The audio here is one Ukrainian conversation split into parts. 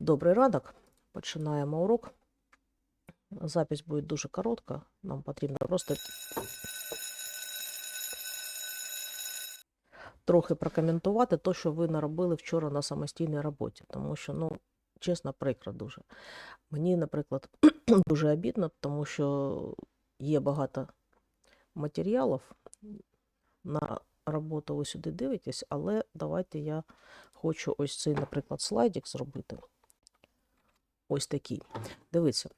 Добрий ранок. Починаємо урок. Запись буде дуже коротка. Нам потрібно просто трохи прокоментувати те, що ви наробили вчора на самостійній роботі. Тому що, ну, чесно, прикро дуже. Мені, наприклад, дуже обідно, тому що є багато матеріалів на роботу ви сюди дивитесь, але давайте я хочу ось цей, наприклад, слайдик зробити. Ось такий. Дивіться,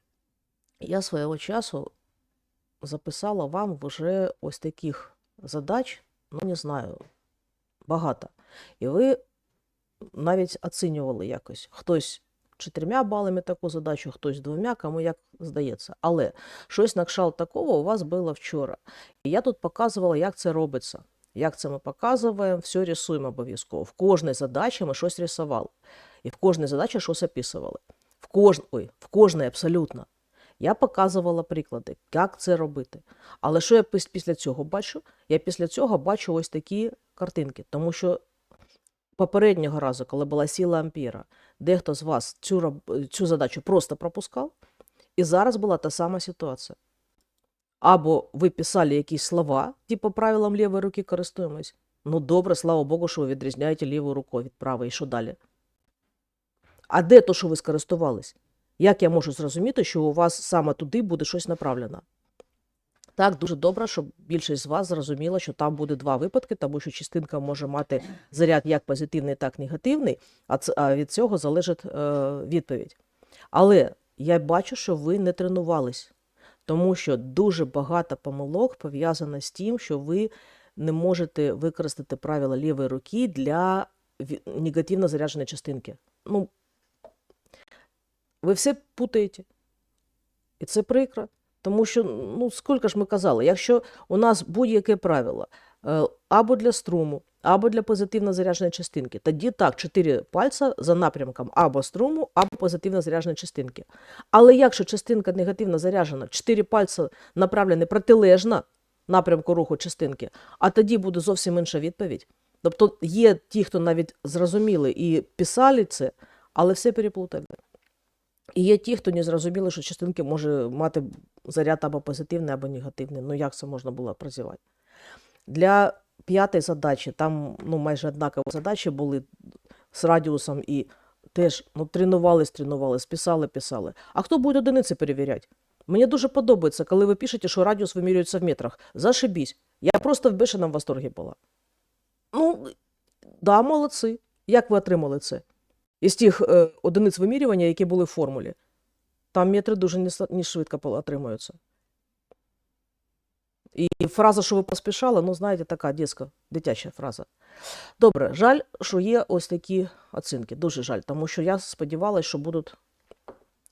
я свого часу записала вам вже ось таких задач, ну не знаю, багато. І ви навіть оцінювали якось. Хтось чотирма балами таку задачу, хтось двома, кому як здається. Але щось на кшталт такого у вас було вчора. І я тут показувала, як це робиться. Як це ми показуємо, все рисуємо обов'язково. В кожній задачі ми щось рисували. І в кожній задачі щось описували. Кож... Ой, в кожній абсолютно. Я показувала приклади, як це робити. Але що я після цього бачу? Я після цього бачу ось такі картинки, тому що попереднього разу, коли була сила ампіра, дехто з вас цю, цю задачу просто пропускав, і зараз була та сама ситуація. Або ви писали якісь слова, типу правилам лівої руки користуємось. Ну добре, слава Богу, що ви відрізняєте ліву руку від правої, і що далі? А де то, що ви скористувались? Як я можу зрозуміти, що у вас саме туди буде щось направлено? Так, дуже добре, щоб більшість з вас зрозуміла, що там буде два випадки, тому що частинка може мати заряд як позитивний, так і негативний, а від цього залежить е, відповідь. Але я бачу, що ви не тренувались, тому що дуже багато помилок пов'язано з тим, що ви не можете використати правила лівої руки для негативно зарядженої частинки. Ну, ви все путаєте. І це прикро. Тому що, ну, скільки ж ми казали, якщо у нас будь-яке правило е, або для струму, або для позитивно зарядженої частинки, тоді так, чотири пальця за напрямком або струму, або позитивно зарядженої частинки. Але якщо частинка негативно заряджена, чотири пальця направлені протилежно напрямку руху частинки, а тоді буде зовсім інша відповідь. Тобто є ті, хто навіть зрозуміли і писали це, але все переплутали. І є ті, хто не зрозуміли, що частинки може мати заряд або позитивний, або негативний. Ну як це можна було прозівати? Для п'ятої задачі, там ну, майже однакові задачі були з радіусом і теж ну, тренувались, тренувались, писали, писали. А хто буде одиниці перевіряти? Мені дуже подобається, коли ви пишете, що радіус вимірюється в метрах. Зашибісь. Я просто в бешеному восторгі була. Ну, да, молодці. Як ви отримали це? Із тих е, одиниць вимірювання, які були в формулі. Там метри дуже не, не швидко отримуються. І фраза, що ви поспішали, ну, знаєте, така дитяча, дитяча фраза. Добре, жаль, що є ось такі оцінки. Дуже жаль, тому що я сподівалася, що будуть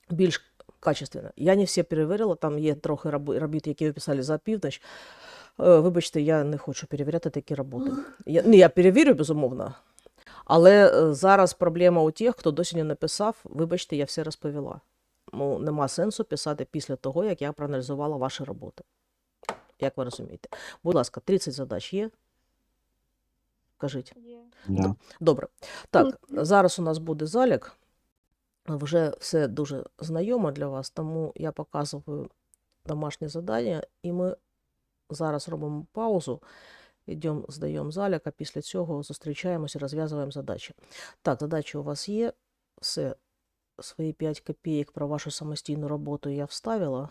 більш качественно. Я не всі перевірила, там є трохи робіт, які ви писали за північ. Е, Вибачте, я не хочу перевіряти такі роботи. Я, ну, я перевірю, безумовно. Але е, зараз проблема у тих, хто досі не написав, вибачте, я все розповіла. Ну, нема сенсу писати після того, як я проаналізувала ваші роботи. Як ви розумієте? Будь ласка, 30 задач є? Кажіть. Є. Да. Добре. Так, зараз у нас буде залік. Вже все дуже знайомо для вас, тому я показую домашнє завдання, і ми зараз робимо паузу, йдемо, здаємо залік, а після цього зустрічаємося, розв'язуємо задачі. Так, задачі у вас є. Все, свої 5 копійок про вашу самостійну роботу я вставила.